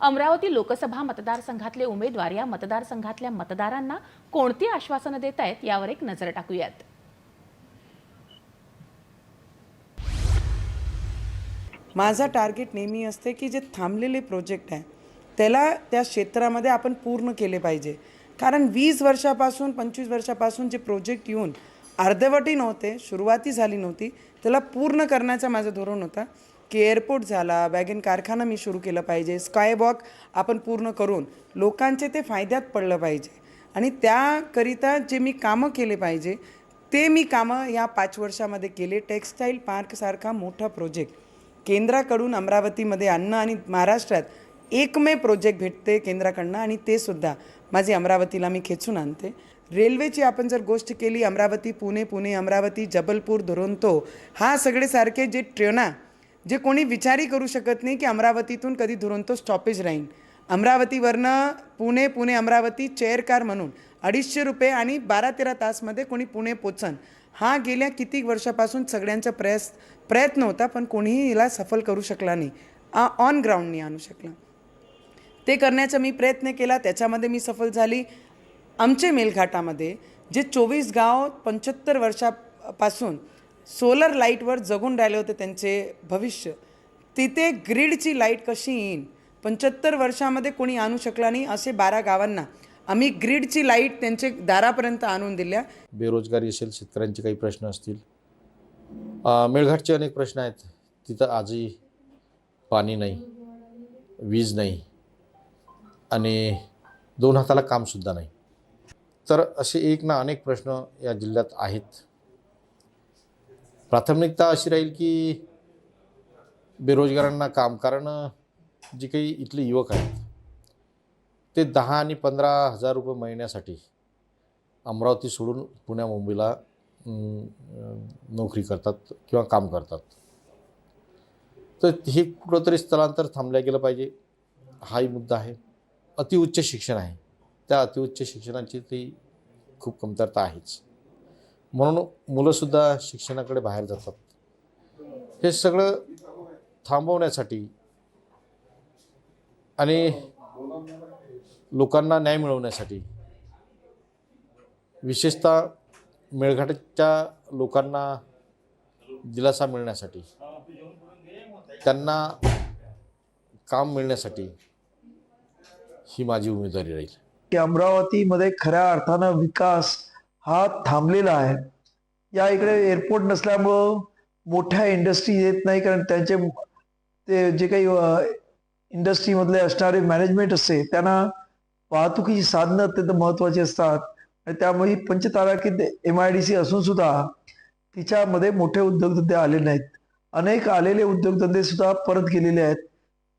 अमरावती लोकसभा मतदारसंघातले उमेदवार या मतदारसंघातल्या मतदारांना कोणती आश्वासनं देत आहेत यावर एक नजर टाकूयात. माझा टार्गेट नेहमी असते की जे थांबलेले प्रोजेक्ट आहे त्याला त्या क्षेत्रामध्ये आपण पूर्ण केले पाहिजे. कारण वीस वर्षापासून पंचवीस वर्षापासून जे प्रोजेक्ट येऊन अर्धवटी नव्हते सुरुवाती झाली नव्हती त्याला पूर्ण करण्याचा माझं धोरण होता. की एअरपोर्ट झाला. वॅगन कारखाना मी सुरू केलं पाहिजे. स्कायवॉक आपण पूर्ण करून लोकांचे ते फायद्यात पडलं पाहिजे. आणि त्याकरिता जे मी कामं केले पाहिजे ते मी कामं या पाच वर्षामध्ये केले. टेक्स्टाईल पार्कसारखा मोठा प्रोजेक्ट केंद्राकडून अमरावतीमध्ये आणणं आणि महाराष्ट्रात एकमेव प्रोजेक्ट भेटते केंद्राकडनं आणि ते सुद्धा. माझी अमरावतीला मी खेचून आणते. रेल्वेची आपण जर गोष्ट केली अमरावती पुणे पुणे अमरावती जबलपूर दुरंतो हा सगळे सारखे जे ट्रेना जे कोणी विचारही करू शकत नाही की अमरावतीतून कधी दुरंतो स्टॉपेज राहील. अमरावतीवरनं पुणे पुणे अमरावती चेअर कार म्हणून अडीचशे रुपये आणि बारा तेरा तासमध्ये कोणी पुणे पोचन. हा गेल्या किती वर्षापासून सगळ्यांचा प्रयस प्रयत्न होता पण कोणीही हिला सफल करू शकला नाही. ऑन ग्राउंडनी आणू शकला. ते करण्याचा मी प्रयत्न केला त्याच्यामध्ये मी सफल झाली. आमचे मेलघाटामध्ये जे चोवीस गाव पंच्याहत्तर वर्षापासून सोलर लाईटवर जगून राहिले होते त्यांचे भविष्य. तिथे ग्रीडची लाइट कशी येईन? पंच्याहत्तर वर्षामध्ये कोणी आणू शकला नाही असे बारा गावांना. आम्ही ग्रीडची लाइट त्यांचे दारापर्यंत आणून दिल्या. बेरोजगारी असेल शेतकऱ्यांचे काही प्रश्न असतील. मेळघाटचे अनेक प्रश्न आहेत. तिथं आजही पाणी नाही वीज नाही आणि दोन हाताला कामसुद्धा नाही. तर असे एक ना अनेक प्रश्न या जिल्ह्यात आहेत. प्राथमिकता अशी राहील की बेरोजगारांना काम कारण जे काही इथले युवक आहेत ते दहा आणि पंधरा हजार रुपये महिन्यासाठी अमरावती सोडून पुण्या मुंबईला नोकरी करतात किंवा काम करतात. तर हे कुठंतरी स्थलांतर थांबल्या गेलं पाहिजे. हाही मुद्दा आहे. अतिउच्च शिक्षण आहे. त्या अतिउच्च शिक्षणाची ती खूप कमतरता आहेच. म्हणून मुलंसुद्धा शिक्षणाकडे बाहेर जातात. हे सगळं थांबवण्यासाठी आणि लोकांना न्याय मिळवण्यासाठी विशेषतः मेळघाटच्या लोकांना दिलासा मिळण्यासाठी त्यांना काम मिळण्यासाठी ही माझी उमेदवारी राहील. की अमरावतीमध्ये खऱ्या अर्थानं विकास हा थांबलेला आहे. या इकडे एअरपोर्ट नसल्यामुळं मोठ्या इंडस्ट्री येत नाही कारण त्यांचे ते जे काही इंडस्ट्रीमधले असणारे मॅनेजमेंट असते त्यांना वाहतुकीची साधनं अत्यंत महत्त्वाची असतात. आणि त्यामुळे ही पंचताराकीत एम आय डी सी असून सुद्धा तिच्यामध्ये मोठे उद्योगधंदे आले नाहीत. अनेक आलेले उद्योगधंदे सुद्धा परत गेलेले आहेत.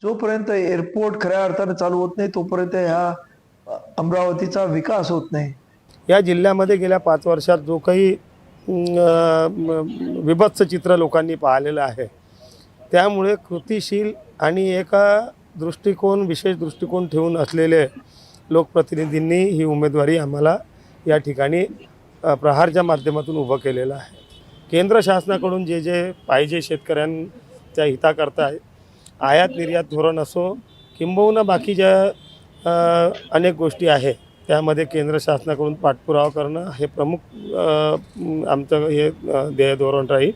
जोपर्यंत एअरपोर्ट खऱ्या अर्थानं चालू होत नाही तोपर्यंत ह्या अमरावतीचा विकास होत नाही. या जिल्ह्यामध्ये गेल्या पाच वर्षात जो काही विभत्स चित्र लोकांनी पाहिलेलं आहे त्यामुळे कृतिशील आणि एका दृष्टिकोन विशेष दृष्टिकोन ठेवून असलेले लोकप्रतिनिधींनी ही उमेदवारी आम्हाला या ठिकाणी प्रहारच्या माध्यमातून उभं केलेलं आहे. केंद्र शासनाकडून जे जे पाहिजे शेतकऱ्यांच्या हिताकरता आयात निर्यात धोरण असो किंबहुना बाकीच्या ज्या अनेक गोष्टी आहे त्यामध्ये केंद्र शासनाकडून पाठपुरावा करणं हे प्रमुख आमचं हे ध्येय धोरण राहील.